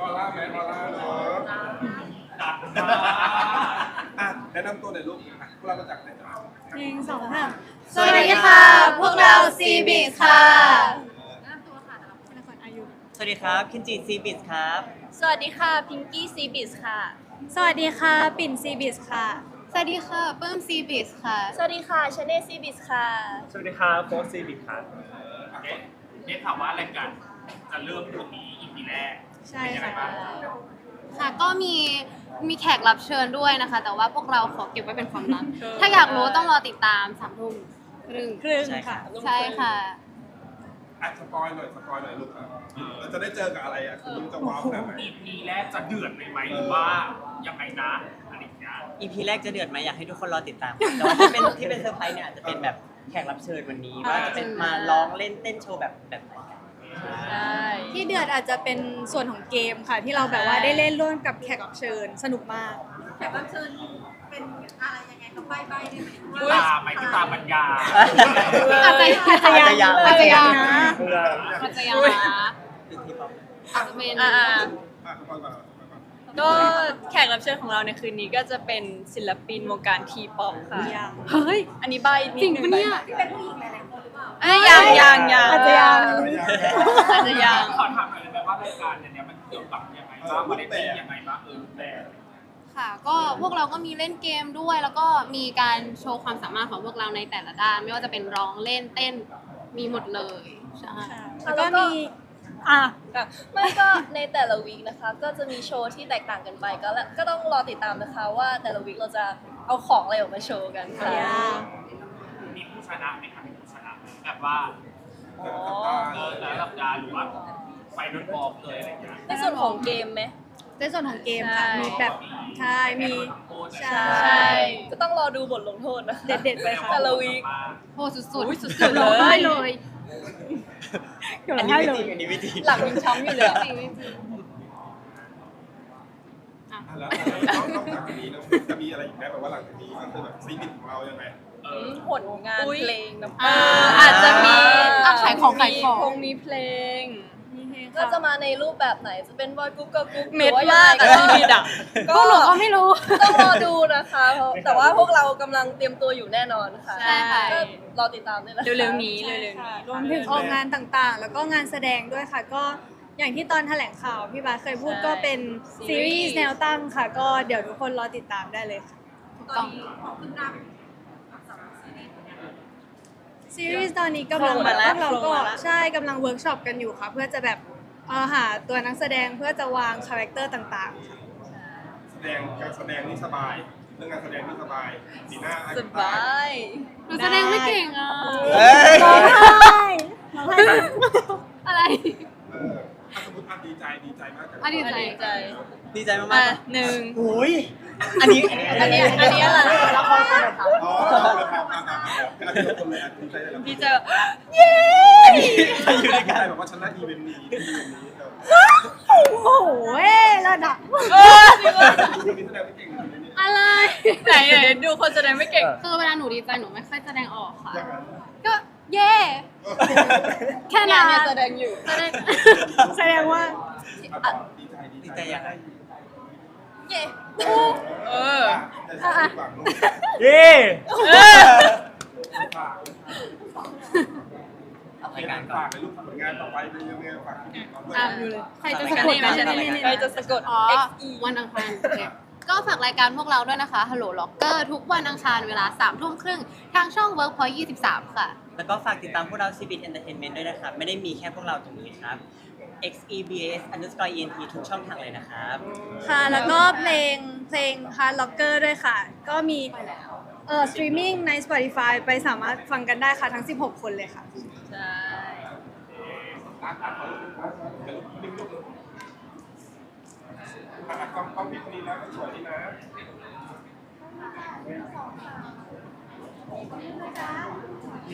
อะแนะนำตัวหน่อยลูกอะพวกเราจากไหนกันหนึ่งสองสามสวัสดีค่ะ พวกเรา c b ค่ะแนะนำตัวค่ะแต่ละคนอายุสวัสดีครับ คินจิซีบิสครับ สวัสดีค่ะ พิงกี้ซีบิสค่ะ สวัสดีค่ะ ปิ่นซีบิสค่ะ สวัสดีค่ะเปิ้มซีบิสค่ะ สวัสดีค่ะชาเน่ซีบิสค่ะ สวัสดีครับโฟร์ซีบิครับ ได้ข่าวว่ารายการจะเริ่มพรุ่งนี้ EP แรก ใช่เป็นยังไงค่ะบ้างค่ะก็มีมีแขกรับเชิญด้วยนะคะ แต่ว่าพวกเราขอเก็บไว้เป็นความลับ ถ้าอยากรู้ต้องรอติดตามสามทุ่มครึ่งครึ่งใช่ค่ะค่ะใช่ค่ะอะสปอยหน่อยสปอยหน่อยลูกอะเราจะได้เจอกับอะไรอะคุณลูกจะว้าวขนาดไหน EP แรกจะเดือดเลยไหมหรือว่ายังไงนะอะไรอย่างเงี้ยอีพีแรกจะเดือดไหมอยากให้ทุกคนรอติดตามครับแต่ว่าที่เป็นที่เป็นเซอร์ไพรส์เนี่ยอาจจะเป็นแบบแขกรับเชิญวันนี้ว่าจะเป็นมาร้องเล่นเต้นโชว์แบบแบบไหนกัน ใช่ที่เดือดอาจจะเป็นส่วนของเกมค่ะ ที่เราแบบว่าได้เล่นร่วมกับแขกรับเชิญสนุกมาก แขกรับเชิญเป็นอะไรยังไงกับใบใบได้ไหมพี่ตาไหมพี่ตาปัญญาอาจจะอาจจะยังยังอาจจะยังนะอาจจะยังนะเป็นที่ป๊อปอาจจะเป็นอ่าอะสปอยก่อนสปอยก่อนก็แขกรับเชิญของเราในคืนนี้ก็จะเป็นศิลปินวงการทีป๊อปค่ะยังเฮ้ย อันนี้ใบนิดจริงนึปะเนี่ยที่เป็นผู้หญิง เปล่าเอ้ยยังยังยังอาจจะยัง อาจจะยัง ขอถามหน่อยได้ไหมว่ารายการเนี่ยมันเกี่ยวกับยังไงบ้างมันได้เป็นยังไงบ้างเออรูปแบบค่ะ ก็พวกเราก็มีเล่นเกมด้วย แล้วก็มีการโชว์ความสามารถของพวกเราในแต่ละด้าน ไม่ว่าจะเป็นร้องเล่นเต้นมีหมดเลยใช่แล้วก็มีอะค่ะไม่ก็ในแต่ละวีคนะคะ ก็จะมีโชว์ที่แตกต่างกันไปก็แล้วก็ต้องรอติดตามนะคะว่าแต่ละวีคเราจะเอาของอะไรออกมาโชว์กันค่ะมีผู้ช นะไหมคะมีผู้ชนะไหมแบบว่าแต่ละสัปดาห์เออแต่ละสัปดาห์หรือว่าไฟนอลบอลเลยอะไรอย่างเงี้ยในส่วนของเกมไหม ในส่วนของเกมค่ะมีแบบใช่มี ใช่ ใช่ ก็ต้องรอดูบทลงโทษนะคะเด็ดๆไปค่ะแต่ละวีค โหสุดๆอุ๊ยสุดๆๆร้องไห้เลยเดี๋ยวอันเรานี้ให้ไม่เลจริยงอันนี้ไม่จริงหลังยังช้ำอยู่เลยจริงไม่จริงอะแล้วนอกจากนี้แล้วจะมีอะไรอีกไหมแบบว่าหลังจากนี้ก็คือแบบซีบิทของเรายังไงเออ ผลงานอุ๊ยเพลงนะอ่าอาจจะมีอะขายของขายของ คงมีเพลง ก็จะมาในรูปแบบไหนจะเป็นบอยกรุ๊ปกับกรุ๊ปหเม็รืดอว่ายังมากไงอะก็ที่มีดักพวกหนูก็ไม่รู้ ต้องรอดูนะคะเพราะแต่ว่าพวกเรากำลังเตรียมตัวอยู่แน่นอนค่ะใช่ค่ะ ก็รอติดตามด้วยนะคะ เร็วๆนี้เร็วๆนี้ รวมถึงออกงานต่างๆ แล้วก็งานแสดงด้วยค่ะ ก็อย่างที่ตอนแถลงข่าวพี่บาสเคยพูดใช่ ก็เป็นซีซีรีรีส์ส์แนวตั้งค่ะ ก็เดี๋ยวทุกคนรอติดตามได้เลยค่ะ ตอนนี้ของขึ้นหน้ากับสำหรับ ซีรีส์เนี่ยซีรีส์ตอนนี้กำลังโครงแบมาบแล้วพวกเราโครงก็มาแล้วใช่กำลังเวิร์กช็อปกันอยู่ค่ะ เพื่อจะแบบเอ่อหาตัวนักแสดงเพื่อจะวางคาแรคเตอร์ต่างๆค่ะแสดงการแสดงนี่สบาย เรื่องการแสดงนี่สบายสีหน้าอสบายหนูแสดงไม่เก่งอะเอ้ยร้องไห้ร้องไห้อะไรเออถ้าสมมติอะดีใจดีใจมากกับอะดีใจ ดีใจดีใจอะมากหนึ่งๆอุ้ย อันนี้อันนี้อันนี้อะไรอ๋อแล้วครับอะอะอะอะดีใจคนเลยอะดีใจเลยเหรอดีใจอันนี้ไปอยู่ด้วยดีกัใจนแบบว่าชนะอีเวนต์นี้อีเวนต์นี้เออโอ้โหเอ้ยระดับคนนี้แสดงไม่เก่งเลยเนี่ยอะไรไหนไหนดูคนแสดงไม่เก่งคือเวลาหนูดีใจหนูไม่ค่อยแสดงออกค่ะอย่างนั้นก็เย่แค่งานั้นนเนี่ยแสดงอยู่แสดงแสดงว่าอะดีใจดีดีใจใจยังไงเย่ เอออะแต่ฝั่งนู้นเย้ฝากรายการก่อฝาน กในลูกผลงานต่อไปเป็นยังไงฝากที่ติดตามด้วยอะดูเลย ใครจะสะกดไม่ใช่นะไม่ใช่ใครจะสะกด อ๋อ XE วันอังคารโอเคก็ฝากรายการพวกเราด้วยนะคะ Hello Locker ทุกวันอังคารเวลา3ทุ่มครึ่ง ทางช่อง Workpoint 23 ค่ะ แล้วก็ฝากติดตามพวกเรา c b t Entertainment ด้วยนะครับ ไม่ได้มีแค่พวกเราตรงนี้ครับ xebas underscore ent ทุกช่องทางเลยนะครับ ค่ะ แล้วก็เพลงเพลง Hard Locker ด้วยค่ะ ก็มีเอ่อสตรีมมิ่งใน Spotify ไปสามารถฟังกันได้ค่ะทั้ง 16 คนเลยค่ะ ใช่อะกล้องกล้องพิมพ์นี้นะสวยดีนะ เ